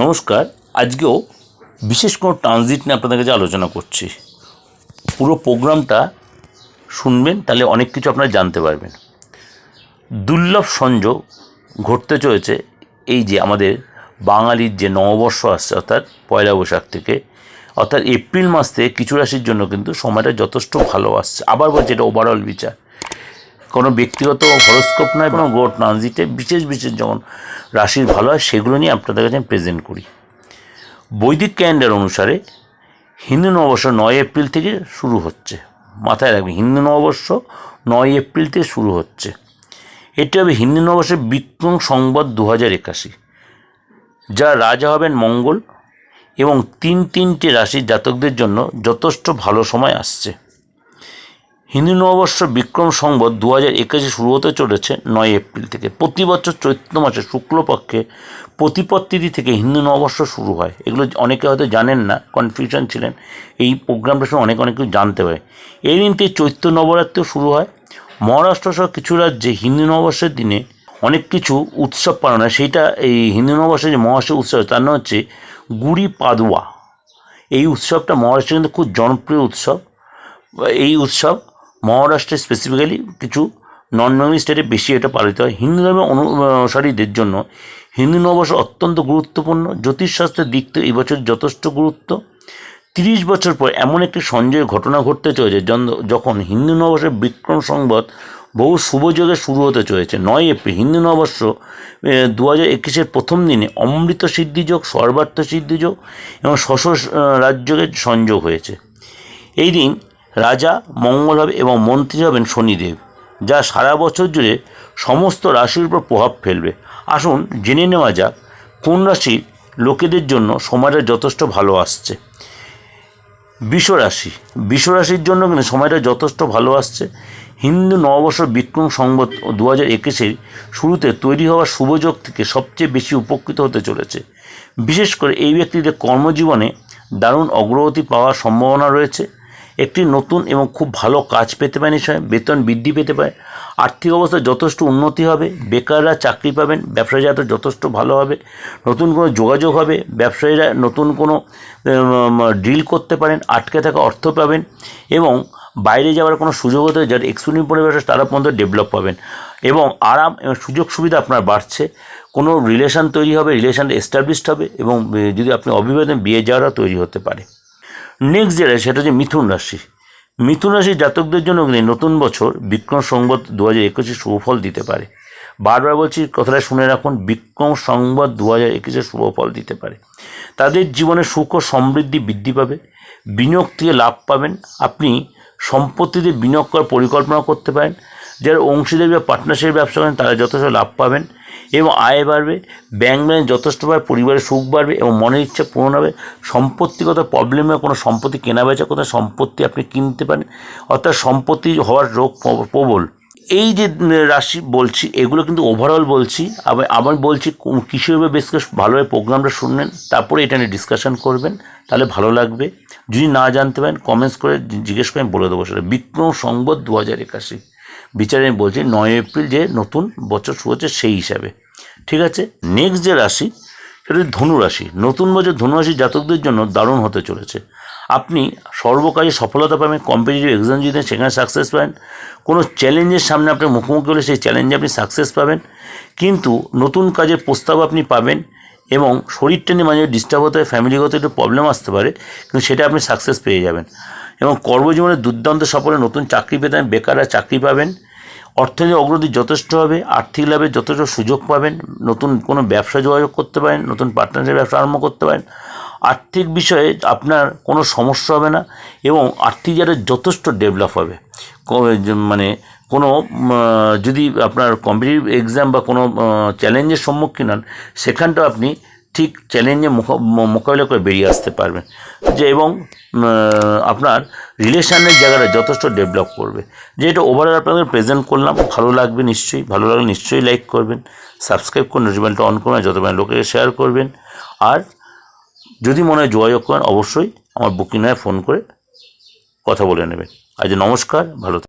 নমস্কার, আজকেও বিশেষ কোনো ট্রানজিট নিয়ে আপনাদের কাছে আলোচনা করছি। পুরো প্রোগ্রামটা শুনবেন, তাহলে অনেক কিছু আপনারা জানতে পারবেন। দুর্লভ সংযোগ ঘটতে চলেছে এই যে আমাদের বাঙালির যে নববর্ষ আসছে, অর্থাৎ পয়লা বৈশাখ থেকে, অর্থাৎ এপ্রিল মাস থেকে কিছু রাশির জন্য কিন্তু সময়টা যথেষ্ট ভালো আসছে। আবার বলছি এটা ওভারঅল বিচার। কোনো ব্যক্তিগত হরস্কোপ নয়, কোনো গ্রহ ট্রানজিটে বিশেষ বিশেষ যখন রাশির ভালো হয়, সেগুলো নিয়ে আপনাদের কাছে আমি প্রেজেন্ট করি। বৈদিক ক্যালেন্ডার অনুসারে হিন্দু নববর্ষ নয় এপ্রিল থেকে শুরু হচ্ছে। মাথায় রাখবেন, হিন্দু নববর্ষ নয় এপ্রিল থেকে শুরু হচ্ছে। এটি হবে হিন্দু নববর্ষের বিক্রম সংবাদ দু হাজার একাশি। যা রাজা হবেন মঙ্গল এবং তিন তিনটে রাশির জাতকদের জন্য যথেষ্ট ভালো সময় আসছে। হিন্দু নববর্ষ বিক্রম সংবত দু হাজার একুশে শুরু হতে চলেছে নয় এপ্রিল থেকে। প্রতি বছর চৈত্র মাসে শুক্লপক্ষে প্রতিপদ তিথি থেকে হিন্দু নববর্ষ শুরু হয়। এগুলো অনেকে হয়তো জানেন না কনফিউশন ছিলেন। এই প্রোগ্রামটা শুনে অনেক অনেক কিছু জানতে হয় এই দিনটি চৈত্র নবরাত্রিও শুরু হয়। মহারাষ্ট্র সহ কিছু রাজ্যে হিন্দু নববর্ষের দিনে অনেক কিছু উৎসব পালন হয়। সেইটা এই হিন্দু নববর্ষের যে মহারাষ্ট্র উৎসব, তার নাম হচ্ছে গুড়ি পাদুয়া। এই উৎসবটা মহারাষ্ট্রের কিন্তু খুব জনপ্রিয় উৎসব। এই উৎসব মহারাষ্ট্রে স্পেসিফিক্যালি কিছু নন বেঙ্গলি স্টেটে বেশি এটা পালিত হয়। হিন্দু ধর্মের অনুসারীদের জন্য হিন্দু নববর্ষ অত্যন্ত গুরুত্বপূর্ণ। জ্যোতিষশাস্ত্রের দিক থেকে এই বছর যথেষ্ট গুরুত্ব। তিরিশ বছর পর এমন একটি সঞ্জয় ঘটনা ঘটতে চলেছে যখন হিন্দু নববর্ষের বিক্রম সংবাদ বহু শুভযোগে শুরু হতে চলেছে। নয় এপ্রিল, হিন্দু নববর্ষ দু হাজার একুশের প্রথম দিনে অমৃত সিদ্ধিযোগ সর্বার্থ সিদ্ধিযোগ এবং শশ রাজযোগের সংযোগ হয়েছে। এই দিন রাজা মঙ্গল হবে এবং মন্ত্রী হবেন শনিদেব, যা সারা বছর জুড়ে সমস্ত রাশির উপর প্রভাব ফেলবে। আসুন জেনে নেওয়া যাক, কোন রাশির লোকেদের জন্য সময়টা যথেষ্ট ভালো আসছে? বিশ্বরাশি। বিশ্বরাশির জন্য কিন্তু সময়টা যথেষ্ট ভালো আসছে। হিন্দু নববর্ষ বিক্রম সংবত দু হাজার একুশের শুরুতে তৈরি হওয়া শুভযোগ থেকে সবচেয়ে বেশি উপকৃত হতে চলেছে। বিশেষ করে এই ব্যক্তিদের কর্মজীবনে দারুণ অগ্রগতি পাওয়ার সম্ভাবনা রয়েছে। একটি নতুন এবং খুব ভালো কাজ পেতে পারেন সময়, বেতন বৃদ্ধি পেতে পারে, আর্থিক অবস্থা যথেষ্ট উন্নতি হবে, বেকাররা চাকরি পাবেন ব্যবসায়ীরা যথেষ্ট ভালো হবে, নতুন কোনো যোগাযোগ হবে, ব্যবসায়ীরা নতুন কোনো ডিল করতে পারেন, আটকে থাকা অর্থ পাবেন এবং বাইরে যাওয়ার কোনো সুযোগ হতে যারা এক্সপিরিয়েন্স পরিবেশ তারা পর্যন্ত ডেভেলপ পাবেন এবং আরাম এবং সুযোগ সুবিধা আপনার বাড়ছে। কোনো রিলেশন তৈরি হবে, রিলেশান এস্টাবলিশড হবে এবং যদি আপনি অবিবাহিত, বিয়ে যাওয়ারও তৈরি হতে পারে। নেক্সট যেটা সেটা হচ্ছে মিথুন রাশি। মিথুন রাশির জাতকদের জন্য নতুন বছর বিক্রম সংবাদ দু হাজার একুশে শুভফল দিতে পারে। বারবার বলছি, কথাটা শুনে রাখুন, বিক্রম সংবাদ দু হাজার একুশে শুভফল দিতে পারে। তাদের জীবনে সুখ ও সমৃদ্ধি বৃদ্ধি পাবে, বিনিয়োগ থেকে লাভ পাবেন। আপনি সম্পত্তিতে বিনিয়োগ করার পরিকল্পনা করতে পারেন। যারা অংশীদারি বা পার্টনারশিপ ব্যবসা করেন, তারা যথেষ্ট লাভ পাবেন। এবং আয় বাড়বে ব্যাংক ব্যাংক যথেষ্ট বাড়বে, পরিবারের সুখ বাড়বে এবং মনের ইচ্ছা পূরণ হবে। সম্পত্তিগত প্রবলেমে কোনো সম্পত্তি কেনা বেচা কোথাও সম্পত্তি আপনি কিনতে পারেন, অর্থাৎ সম্পত্তি হওয়ার রোগ প্রবল। এই যে রাশি বলছি, এগুলো কিন্তু ওভারঅল বলছি, আবার আবার বলছি কিসের বেশ করে ভালোভাবে প্রোগ্রামটা শুনলেন তারপরে এটা নিয়ে ডিসকাশন করবেন, তাহলে ভালো লাগবে। যদি না জানতে পারেন কমেন্টস করে জিজ্ঞেস করে বলে দেবো সেটা। বিক্রম সংবাদ দু হাজার একাশি। বিচারে আমি বলছি নয় এপ্রিল যে নতুন বছর শুরু হচ্ছে সেই হিসাবে। ঠিক আছে? নেক্সট যে রাশি, সেটা হচ্ছে ধনু রাশি। নতুন বছর ধনুরাশি জাতকদের জন্য দারুণ হতে চলেছে। আপনি সর্বকাজে সফলতা পাবেন কম্পিটিটিভ এক্সাম যদি সেখানে সাকসেস পাবেন। কোনো চ্যালেঞ্জের সামনে আপনার মুখোমুখি হলে সেই চ্যালেঞ্জে আপনি সাকসেস পাবেন। কিন্তু নতুন কাজের প্রস্তাব আপনি পাবেন এবং শরীরটা নিয়ে মাঝে ডিস্টার্ব হতে হয় ফ্যামিলিগত একটু প্রবলেম আসতে পারে, কিন্তু সেটা আপনি সাকসেস পেয়ে যাবেন। এবং কর্মজীবনে দুর্দান্ত সফলে নতুন চাকরি পেতেন বেকাররা চাকরি পাবেন অর্থনৈতিক অগ্রগতি যথেষ্ট হবে, আর্থিক লাভের যথেষ্ট সুযোগ পাবেন, নতুন কোনো ব্যবসা যোগাযোগ করতে পারেন, নতুন পার্টনারশিপ ব্যবসা আরম্ভ করতে পারেন। আর্থিক বিষয়ে আপনার কোনো সমস্যা হবে না এবং আর্থিক যারা যথেষ্ট ডেভেলপ হবে। মানে কোনো যদি আপনার কম্পিটিটিভ এক্সাম বা কোনো চ্যালেঞ্জের সম্মুখীন হন, সেখানটাও আপনি ঠিক চ্যালেঞ্জে মোকা- মোকাবিলা করে বেরিয়ে আসতে পারবেন। যে এবং আপনার রিলেশনের জায়গাটা যথেষ্ট ডেভেলপ করবে। যে এটা ওভারঅল আপনাদের প্রেজেন্ট করলাম, ভালো লাগবে নিশ্চয়ই, ভালো লাগলে নিশ্চয়ই লাইক করবেন সাবস্ক্রাইব করুন নোটিফিকেশনটা অন করবেন যত মানে লোকের শেয়ার করবেন। আর যদি মনে হয় যোগাযোগ করেন, অবশ্যই আমার বুকিং নয় ফোন করে কথা বলে নেবেন। আজ নমস্কার, ভালো।